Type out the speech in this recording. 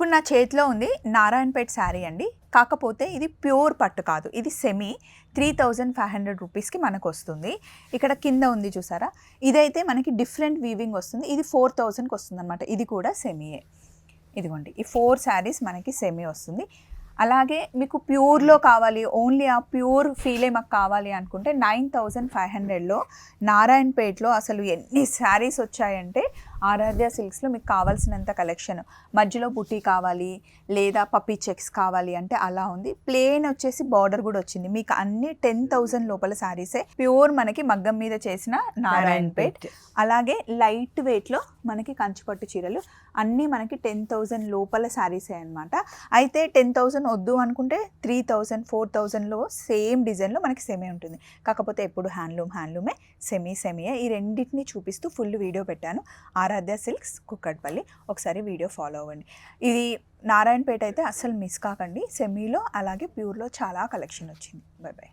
ఇప్పుడు నా చేతిలో ఉంది నారాయణపేట్ శారీ అండి. కాకపోతే ఇది ప్యూర్ పట్టు కాదు. ఇది semi three thousand five hundred రూపీస్కి మనకు వస్తుంది ఇక్కడ కింద ఉంది చూసారా? ఇదైతే మనకి డిఫరెంట్ వీవింగ్ వస్తుంది. ఇది ఫోర్ థౌజండ్కి వస్తుంది అనమాట ఇది కూడా సెమీయే ఇదిగోండి. ఈ ఫోర్ శారీస్ మనకి సెమీ వస్తుంది. అలాగే మీకు ప్యూర్లో కావాలి. ఓన్లీ ఆ ప్యూర్ ఫీలే మాకు కావాలి అనుకుంటే నైన్ థౌజండ్ ఫైవ్ హండ్రెడ్లో నారాయణపేట్లో అసలు ఎన్ని శారీస్ వచ్చాయంటే ఆరాధ్య సిల్క్స్లో మీకు కావాల్సినంత కలెక్షన్ మధ్యలో బుటీ కావాలి లేదా పప్పీ చెక్స్ కావాలి అంటే అలా ఉంది. ప్లేన్ వచ్చేసి బార్డర్ కూడా వచ్చింది. మీకు అన్ని టెన్ థౌజండ్ లోపల శారీసే ప్యూర్ మనకి మగ్గం మీద చేసిన నారాయణపేట్. అలాగే లైట్ వెయిట్లో మనకి కంచిపట్టు చీరలు. అన్నీ మనకి టెన్ థౌజండ్ లోపల శారీసే అనమాట అయితే టెన్ థౌజండ్ వద్దు అనుకుంటే త్రీ థౌజండ్ ఫోర్ థౌజండ్లో సేమ్ డిజైన్లో మనకి సెమీ ఉంటుంది. కాకపోతే ఎప్పుడు హ్యాండ్లూమ్ హ్యాండ్లూమే సెమీ సెమీయే ఈ రెండింటిని చూపిస్తూ ఫుల్ వీడియో పెట్టాను. ఆరాధ్య సిల్క్స్ కుక్కట్పల్లి. ఒకసారి వీడియో ఫాలో అవ్వండి. ఇది నారాయణపేట అయితే అస్సలు మిస్ కాకండి. సెమీలో అలాగే ప్యూర్లో చాలా కలెక్షన్ వచ్చింది. Bye bye